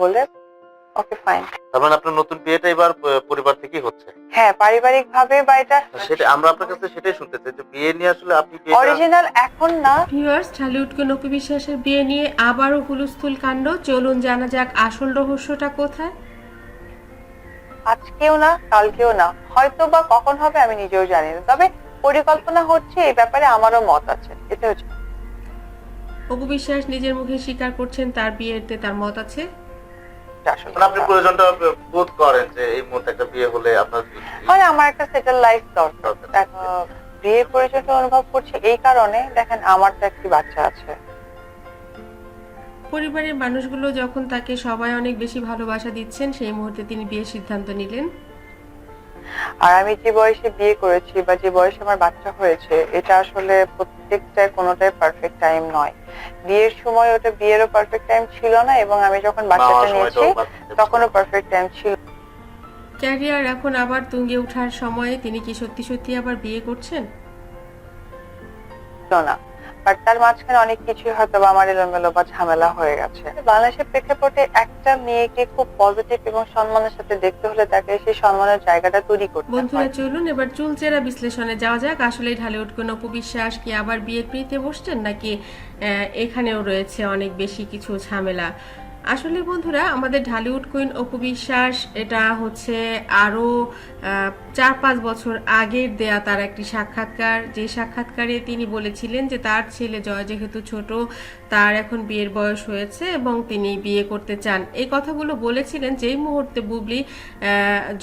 হলে okay fine তার মানে আপনার নতুন বিয়েটা এবার পরিবার থেকেই হচ্ছে? হ্যাঁ পারিবারিক ভাবে বা এটা সেটা আমরা আপনার কাছে সেটাই শুনতে চাই যে বিয়ে নিয়ে আসলে আপনি অরিজিনাল এখন না। ভিউয়ার্স ঢালিউডকে নপি বিশ্বাসের বিয়ে নিয়ে আবারও হুলস্থুল কাণ্ড। চলুন জানা যাক আসল রহস্যটা কোথায়। আজকেও না কালকেও না। হয়তো বা কখন হবে আমি নিজেও জানি না। তবে পরিকল্পনা হচ্ছে এই ব্যাপারে আমারও মত আছে। এটা হচ্ছে। অপু বিশ্বাস নিজের মুখে স্বীকার করছেন তার বিয়েতে তার মত আছে। আপনি প্রয়োজনটা বোধ করেন যে এই মুহূর্তে একটা বিয়ে হলে আপনার মানে আমার একটা সেটেল লাইফ দরকার। বিয়ে প্রয়োজনটা অনুভব করছি। এই কারণে দেখেন আমার তো একটি বাচ্চা আছে। পরিবারের মানুষগুলো যখন তাকে সবাই অনেক বেশি ভালোবাসা দিচ্ছেন সেই মুহূর্তে তিনি বিয়ের সিদ্ধান্ত নিলেন। আর আমি যে বয়সে বিয়ে করেছি বা যে বয়সে আমার বাচ্চা হয়েছে এটা আসলে প্রত্যেকটা কোনোটাই পারফেক্ট টাইম নয়। বিয়ের সময় ওটা বিয়েরও পারফেক্ট টাইম ছিল না এবং আমি যখন বাচ্চাটা নিয়েছি তখনও পারফেক্ট টাইম ছিল। ক্যারিয়ার এখন আবার তুঙ্গে ওঠার সময়ে তিনি কি সত্যি সত্যি আবার বিয়ে করছেন? না। বাট তার মাঝখানে অনেক কিছুই হয়তো আমার এলোমেলো বা ঝামেলা হয়ে গেছে। বাংলাদেশের প্রেক্ষাপটে একটা মেয়েকে খুব পজিটিভ এবং সম্মানের সাথে দেখতে হলে তাকে সেই সম্মানের জায়গাটা তৈরি করতে বন্ধুরা, চলুন এবার চুলচেরা বিশ্লেষণে যাওয়া যাক। আসলে ঢালিউড কোন উপবিশ্বাস কি আবার বিয়ের পিড়িতে বসছেন নাকি এখানেও রয়েছে অনেক বেশি কিছু ঝামেলা? আসলে বন্ধুরা, আমাদের ঢালিউড কুইন অপবিশ্বাস এটা হচ্ছে আরও চার পাঁচ বছর আগের দেয়া তার একটি সাক্ষাৎকার। যে সাক্ষাৎকারে তিনি বলেছিলেন যে তার ছেলে জয় যেহেতু ছোট, তার এখন বিয়ের বয়স হয়েছে এবং তিনি বিয়ে করতে চান। এই কথাগুলো বলেছিলেন যেই মুহূর্তে বুবলি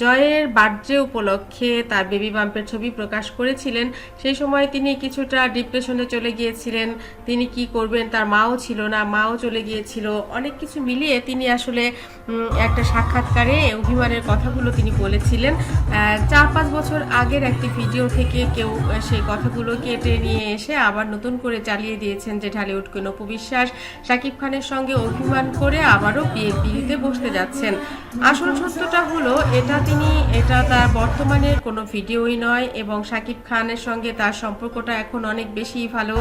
জয়ের বার্থডে উপলক্ষে তার বেবি বাম্পের ছবি প্রকাশ করেছিলেন, সেই সময় তিনি কিছুটা ডিপ্রেশনে চলে গিয়েছিলেন। তিনি কি করবেন? তার মাও ছিল না, মাও চলে গিয়েছিল। অনেক কিছু মিলিয়ে তিনি আসলে একটা সাক্ষাৎকারে অভিমানের কথাগুলো তিনি বলেছিলেন। চার পাঁচ বছর আগের একটি ভিডিও থেকে কেউ সেই কথাগুলো কেটে নিয়ে এসে আবার নতুন করে চালিয়ে দিয়েছেন যে ঢালিউড কোন অপবিশ্বাস শাকিব খানের সঙ্গে অভিমান করে আবারও বিয়ে বিয়েতে বসতে যাচ্ছেন। আসল সত্যটা হলো, এটা তিনি, এটা তার বর্তমানের কোনো ভিডিওই নয় এবং শাকিব খানের সঙ্গে তার সম্পর্কটা এখন অনেক বেশি ভালো।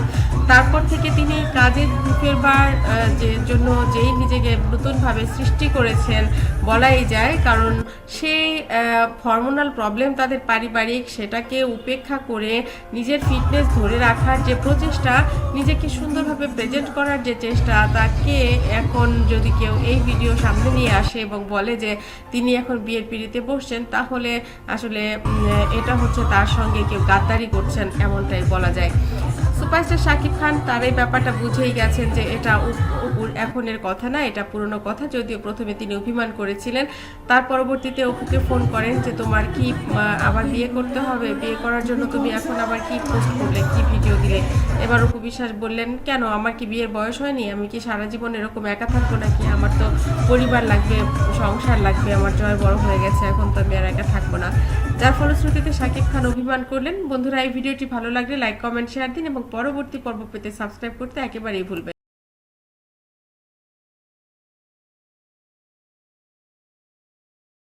তারপর থেকে তিনি কাজের ফেরবার যে জন্য যেই নিজেকে নতুনভাবে সৃষ্টি করেছেন বলাই যায়, কারণ সেই হরমোনাল প্রবলেম তাদের পারিবারিক সেটাকে উপেক্ষা করে নিজের ফিটনেস ধরে রাখার যে প্রচেষ্টা, নিজেকে সুন্দরভাবে প্রেজেন্ট করার যে চেষ্টা, তাকে এখন যদি কেউ এই ভিডিও সামনে নিয়ে আসে এবং বলে যে তিনি এখন বিয়ের পিড়িতে বসছেন, তাহলে আসলে এটা হচ্ছে তার সঙ্গে কেউ গাদ্দারি করছেন, এমনটাই বলা যায়। সুপারস্টার শাকিব খান তার এই ব্যাপারটা বুঝেই গেছেন যে এটা এখনের কথা না, এটা পুরনো কথা। যদিও প্রথমে তিনি অভিমান করেছিলেন, তার পরবর্তীতে অপুকে ফোন করেন যে তোমার কি আবার বিয়ে করতে হবে? বিয়ে করার জন্য তুমি এখন আবার কি পোস্ট করলে, কি ভিডিও দিলে? এবার অপু বিশ্বাস বললেন, কেন, আমার কি বিয়ের বয়স হয়নি? আমি কি সারা জীবন এরকম একা থাকব নাকি? আমার তো পরিবার লাগবে, সংসার লাগবে, আমার জয় বড় হয়ে গেছে, এখন তো আমি আর একা থাকব না। যার ফলশ্রুতিতে শাকিব খান অভিমান করলেন বন্ধুরা, এই ভিডিওটি ভালো লাগলে লাইক কমেন্ট শেয়ার দিন এবং পরবর্তী পর্ব পেতে সাবস্ক্রাইব করতে একেবারেই ভুলবেন।